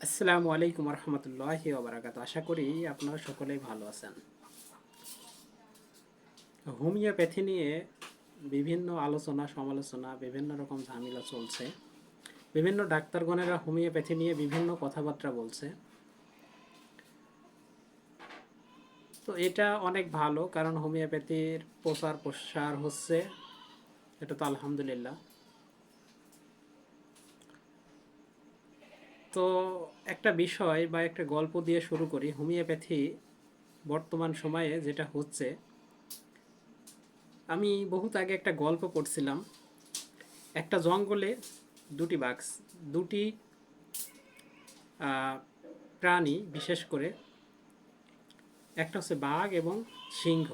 আসসালামু আলাইকুম রহমতুল্লাহি ওবরাকাত। আশা করি আপনারা সকলেই ভালো আছেন। হোমিওপ্যাথি নিয়ে বিভিন্ন আলোচনা, সমালোচনা, বিভিন্ন রকম ঝামেলা চলছে। বিভিন্ন ডাক্তারগণেরা হোমিওপ্যাথি নিয়ে বিভিন্ন কথাবার্তা বলছে। তো এটা অনেক ভালো, কারণ হোমিওপ্যাথির প্রচার প্রসার হচ্ছে। এটা তো আলহামদুলিল্লাহ। তো একটা বিষয় বা একটা গল্প দিয়ে শুরু করি, হোমিওপ্যাথি বর্তমান সময়ে যেটা হচ্ছে। আমি বহুত আগে একটা গল্প পড়ছিলাম। একটা জঙ্গলে দুটি বাক্স দুটি প্রাণী বিশেষ করে। একটা হচ্ছে বাঘ এবং সিংহ।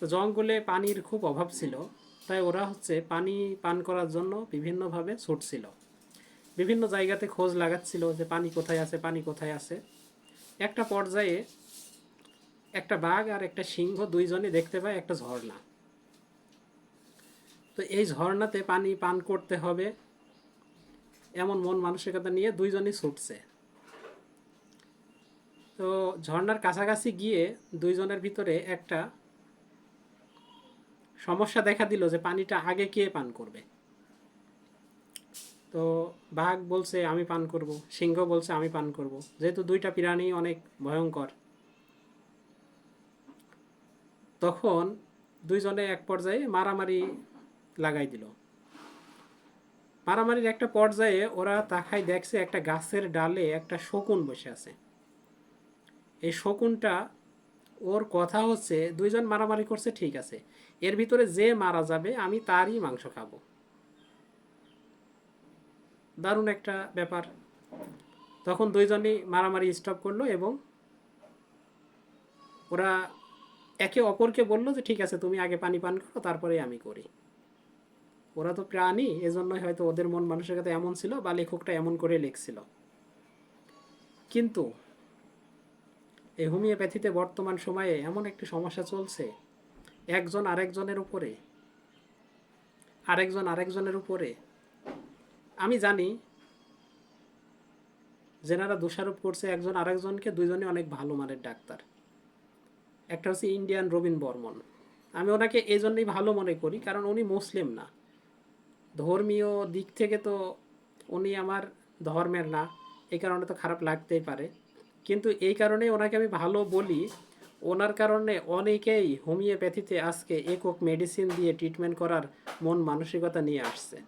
তো জঙ্গলে পানির খুব অভাব ছিল, তাই ওরা হচ্ছে পানি পান করার জন্য বিভিন্নভাবে ছুটছিল। বিভিন্ন জায়গাতে খোঁজ লাগাচ্ছিল যে পানি কোথায় আছে, পানি কোথায় আছে। একটা পর্যায়ে একটা বাঘ আর একটা সিংহ দুইজনে দেখতে পায় একটা ঝর্ণা। তো এই ঝর্ণাতে পানি পান করতে হবে এমন মন মানসিকতা নিয়ে দুইজনই ছুটছে। তো ঝর্ণার কাছাকাছি গিয়ে দুইজনের ভিতরে একটা সমস্যা দেখা দিল যে পানিটা আগে কে পান করবে। তো বাঘ বলছে, আমি পান করব। সিংহ বলছে, আমি পান করব। যেহেতু দুইটা প্রাণী অনেক ভয়ঙ্কর। তখন দুইজনে এক পর্যায়ে মারামারি লাগাই দিল। মারামারির একটা পর্যায়ে ওরা তাকায় দেখছে একটা গাছের ডালে একটা শকুন বসে আছে। এই শকুনটা, ওর কথা হচ্ছে, দুইজন মারামারি করছে, ঠিক আছে। এর ভিতরে যে মারা যাবে, আমি তারই মাংস খাব। দারুণ একটা ব্যাপার। তখন দুইজনই মারামারি স্টপ করল এবং ওরা একে অপরকে বলল যে, ঠিক আছে, তুমি আগে পানি পান করো তারপরে আমি করি। ওরা তো প্রাণী, এজন্যই হয়তো ওদের মন মানুষের কাছে এমন ছিল বা লেখকটা এমন করে লিখছিল। কিন্তু এই হোমিওপ্যাথিতে বর্তমান সময়ে এমন একটি সমস্যা চলছে, একজন আরেকজনের উপরে, আরেকজন আরেকজনের উপরে আমি জানি যেনারা দোষারোপ করছে, একজন আরেকজনকে দুইজনে অনেক ভালো মানের ডাক্তার। একটা হচ্ছে ইন্ডিয়ান রবিন বর্মন। আমি ওনাকে এই জন্যই ভালো মনে করি, কারণ উনি মুসলিম না। ধর্মীয় দিক থেকে তো উনি আমার ধর্মের না, এই কারণে তো খারাপ লাগতেই পারে। কিন্তু এই কারণে ওনাকে আমি ভালো বলি, ওনার কারণে অনেকেই হোমিওপ্যাথিতে আজকে একক মেডিসিন দিয়ে ট্রিটমেন্ট করার মন মানসিকতা নিয়ে আসছে।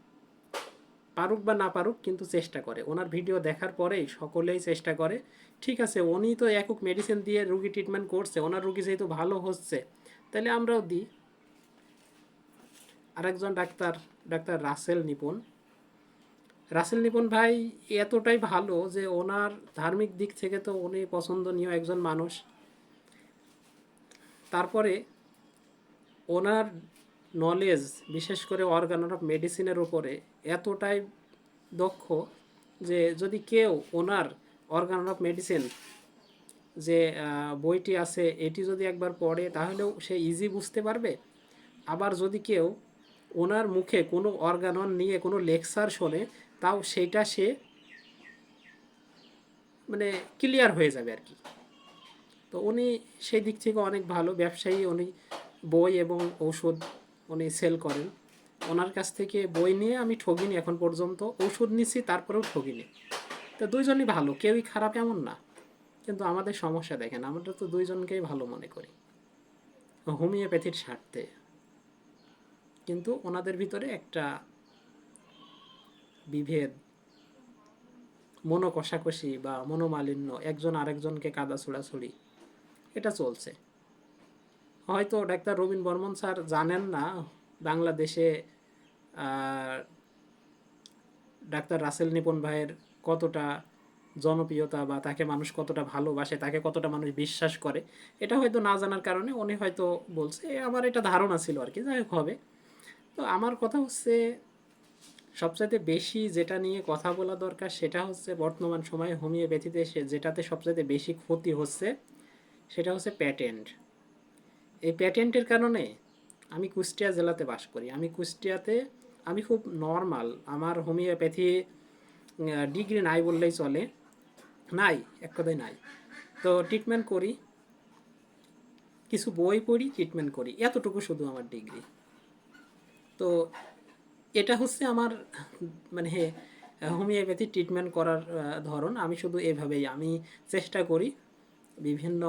পারুক বা না পারুক, কিন্তু চেষ্টা করে। ওনার ভিডিও দেখার পরেই সকলেই চেষ্টা করে, ঠিক আছে, উনি তো একক মেডিসিন দিয়ে রুগী ট্রিটমেন্ট করছে, ওনার রুগী যেহেতু ভালো হচ্ছে, তাহলে আমরাও দিই। আরেকজন ডাক্তার ডাক্তার রাসেল নিপুণ রাসেল নিপুণ ভাই এতটাই ভালো যে ওনার ধার্মিক দিক থেকে তো উনি পছন্দনীয় একজন মানুষ। তারপরে ওনার নলেজ বিশেষ করে অর্গান অফ মেডিসিনের উপরে এতটাই দক্ষ যে যদি কেউ ওনার অর্গান অফ মেডিসিন যে বইটি আছে, এটি যদি একবার পড়ে তাহলেও সে ইজি বুঝতে পারবে। আবার যদি কেউ ওনার মুখে কোনো অর্গানন নিয়ে কোনো লেকচার শোনে, তাও সেইটা সে মানে ক্লিয়ার হয়ে যাবে আর কি। তো উনি সেই দিক থেকে অনেক ভালো ব্যবসায়ী, উনি বই এবং ঔষধ উনি সেল করেন। ওনার কাছ থেকে বই নিয়ে আমি ঠগিনি এখন পর্যন্ত, ওষুধ নিচ্ছি তারপরেও ঠগিনি। তো দুইজনই ভালো, কেউই খারাপ এমন না। কিন্তু আমাদের সমস্যা দেখেন, আমরা তো দুইজনকেই ভালো মনে করি। হোমিওপ্যাথির স্বার্থে। কিন্তু ওনাদের ভিতরে একটা বিভেদ মনো কষাকষি বা মনোমালিন্য, একজন আরেকজনকে কাদা ছোড়াছুড়ি এটা চলছে। হয়তো ডাক্তার রবীন বর্মন স্যার জানেন না, বাংলাদেশে ডাক্তার রাসেল নিপন ভাইয়ের কতটা জনপ্রিয়তা বা তাকে মানুষ কতটা ভালোবাসে, তাকে কতটা মানুষ বিশ্বাস করে, এটা হয়তো না জানার কারণে উনি হয়তো বলছে আমার এটা ধারণা ছিল আর কি, যাই হোক হবে। তো আমার কথা হচ্ছে, সবচাইতে বেশি যেটা নিয়ে কথা বলা দরকার সেটা হচ্ছে বর্তমান সময়ে হোমিওপ্যাথিতে যেটাতে সবচাইতে বেশি ক্ষতি হচ্ছে, সেটা হচ্ছে প্যাটেন্ট এই প্যাটেন্টের কারণে আমি কুষ্টিয়া জেলাতে বাস করি। আমি কুষ্টিয়াতে আমি খুব নর্মাল আমার হোমিওপ্যাথি ডিগ্রি নাই বললেই চলে। নাই, এক কথায় নাই। তো ট্রিটমেন্ট করি, কিছু বই পড়ি ট্রিটমেন্ট করি। এতটুকু শুধু আমার ডিগ্রি তো এটা হচ্ছে আমার মানে হোমিওপ্যাথি ট্রিটমেন্ট করার ধরন। আমি শুধু এভাবেই, আমি চেষ্টা করি বিভিন্ন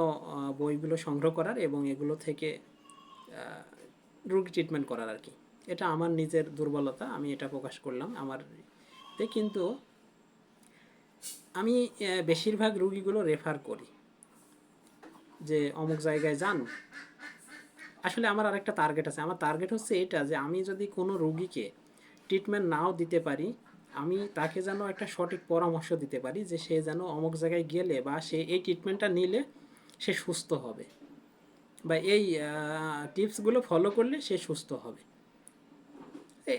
বইগুলো সংগ্রহ করার এবং এগুলো থেকে রোগী ট্রিটমেন্ট করার আর কি এটা আমার নিজের দুর্বলতা, আমি এটা প্রকাশ করলাম আমার তে কিন্তু আমি বেশিরভাগ রুগীগুলো রেফার করি। যে অমুক জায়গায় যান। আসলে আমার আরেকটা টার্গেট আছে। আমার টার্গেট হচ্ছে এটা যে আমি যদি কোনো রুগীকে ট্রিটমেন্ট নাও দিতে পারি আমি তাকে যেন একটা সঠিক পরামর্শ দিতে পারি যে সে যেন অমুক জায়গায় গেলে বা সে এই ট্রিটমেন্টটা নিলে সে সুস্থ হবে। বা এই টিপসগুলো ফলো করলে সে সুস্থ হবে।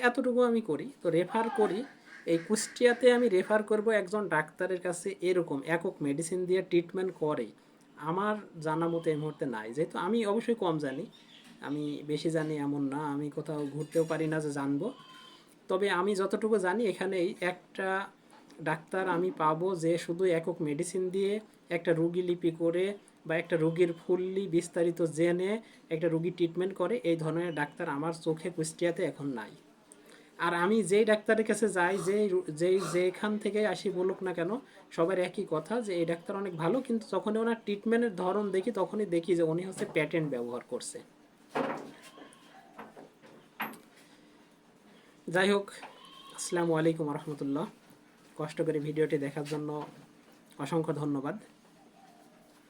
এতটুকু আমি করি। তো রেফার করি। এই কুষ্টিয়াতে আমি রেফার করব একজন ডাক্তারের কাছে এরকম একক মেডিসিন দিয়ে ট্রিটমেন্ট করে। আমার জানা মতো এই মুহূর্তে নাই। যেহেতু আমি অবশ্যই কম জানি। আমি বেশি জানি এমন না। আমি কোথাও ঘুরতেও পারি না যে জানব। তবে আমি যতটুকু জানি, এখানেই একটা ডাক্তার আমি পাবো যে শুধু একক মেডিসিন দিয়ে একটা রুগী লিপি করে বা একটা রুগীর ফুললি বিস্তারিত জেনে একটা রুগী ট্রিটমেন্ট করে, এই ধরনের ডাক্তার আমার চোখে, কুষ্টিয়াতে এখন নাই। আর আমি যেই ডাক্তারের কাছে যাই, যেই যেই যেখান থেকে আসি বলুক না কেন, সবার একই কথা যে এই ডাক্তার অনেক ভালো, কিন্তু যখনই ওনার ট্রিটমেন্টের ধরন দেখি, তখনই দেখি যে উনি হচ্ছে প্যাটেন্ট ব্যবহার করছে। যাই হোক আসসালামু আলাইকুম রহমতুল্লাহ। কষ্ট করে ভিডিওটি দেখার জন্য অসংখ্য ধন্যবাদ।